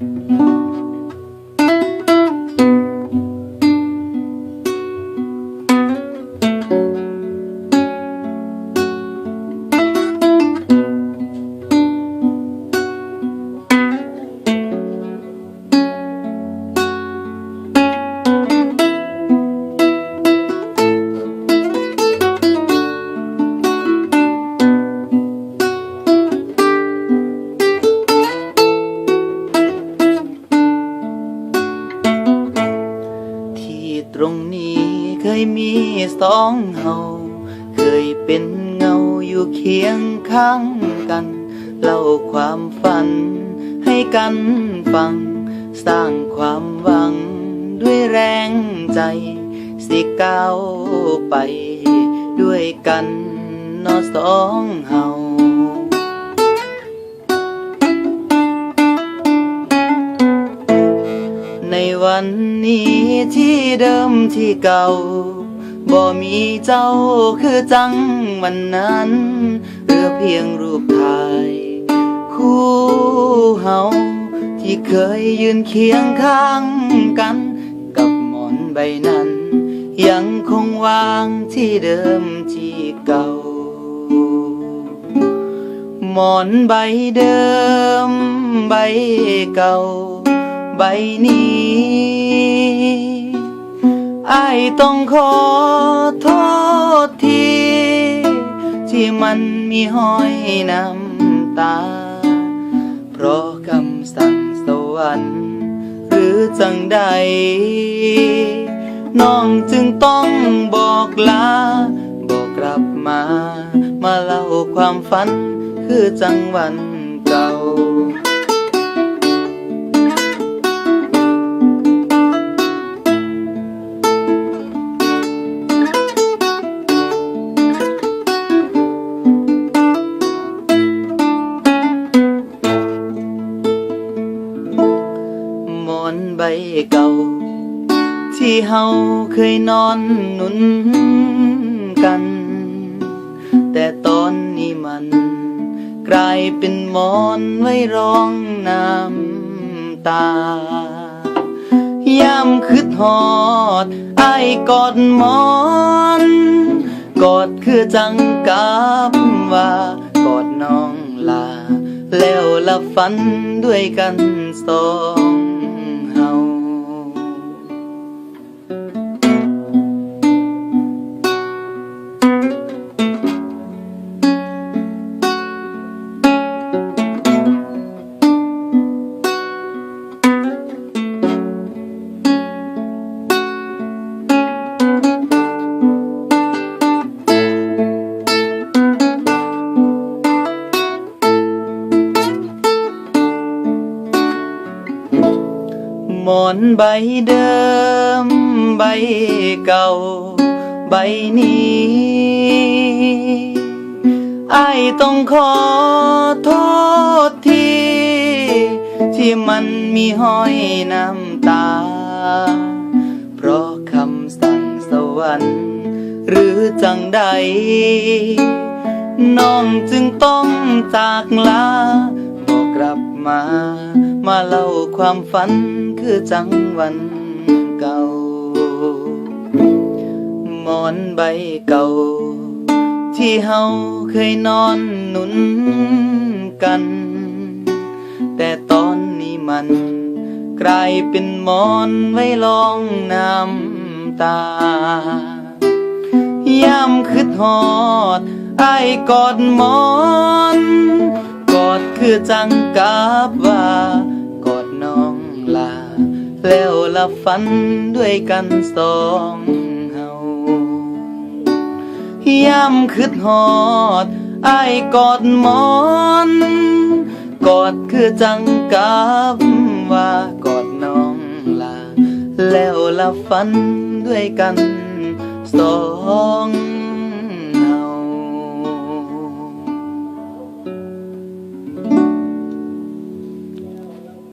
ที่ เคยมีสองเฮาเคยเป็นเงาอยู่เคียงข้างกัน เล่าความฝันให้กันฟัง สร้างความหวังด้วยแรงใจ สิก้าวไปด้วยกันนอสองเฮา ในวันนี้ที่เดิมที่เก่า บ่มีเจ้าคือจังวันนั้นเหลือเพียงรูปถ่าย คู่เฮาที่เคยยืนเคียงข้างกัน กับหมอนใบนั้น ยังคงวางที่เดิมที่เก่า หมอนใบเดิมใบเก่า ใบนี้ไอายต้องขอโทษที ที่มันมีห้อยน้ำตา เพราะคำสั่งสวรรค์หรือจังใด น้องจึงต้องบอกลา บอกกลับมา มาเล่าความฝันคือจังหวัน ใบเก่า ที่เฮาเคยนอนหนุนกัน แต่ตอนนี้มันกลายเป็นมอนไว้ร้องน้ำตายามคืดหอดไอ้กอดมอนกอดคือจังกับว่ากอดน้องลา แล้วละฝันด้วยกันสอง ห มอนใบเดิม ใบเก่า ใบนี้ไอต้องขอโทษที ที่มันมีห้อยน้ำตา เพราะคำสั่งสวรรค์ หรือจังใด น้องจึงต้องจากลาบอกกลับมา มาเล่าความฝัน คือจังวันเก่า หมอนใบเก่า ที่เฮาเคยนอนหนุนกัน แต่ตอนนี้มันกลายเป็นหมอนไว้รองน้ำตายามคืดหอดไอ้กอดหมอน กอดคือจังกับว่า แล้วละฝันด้วยกันสองเฮายามคืดหอดไอ้ายกอดมอน กอดคือจังกับว่ากอดน้องลา แล้วละฝันด้วยกันสอง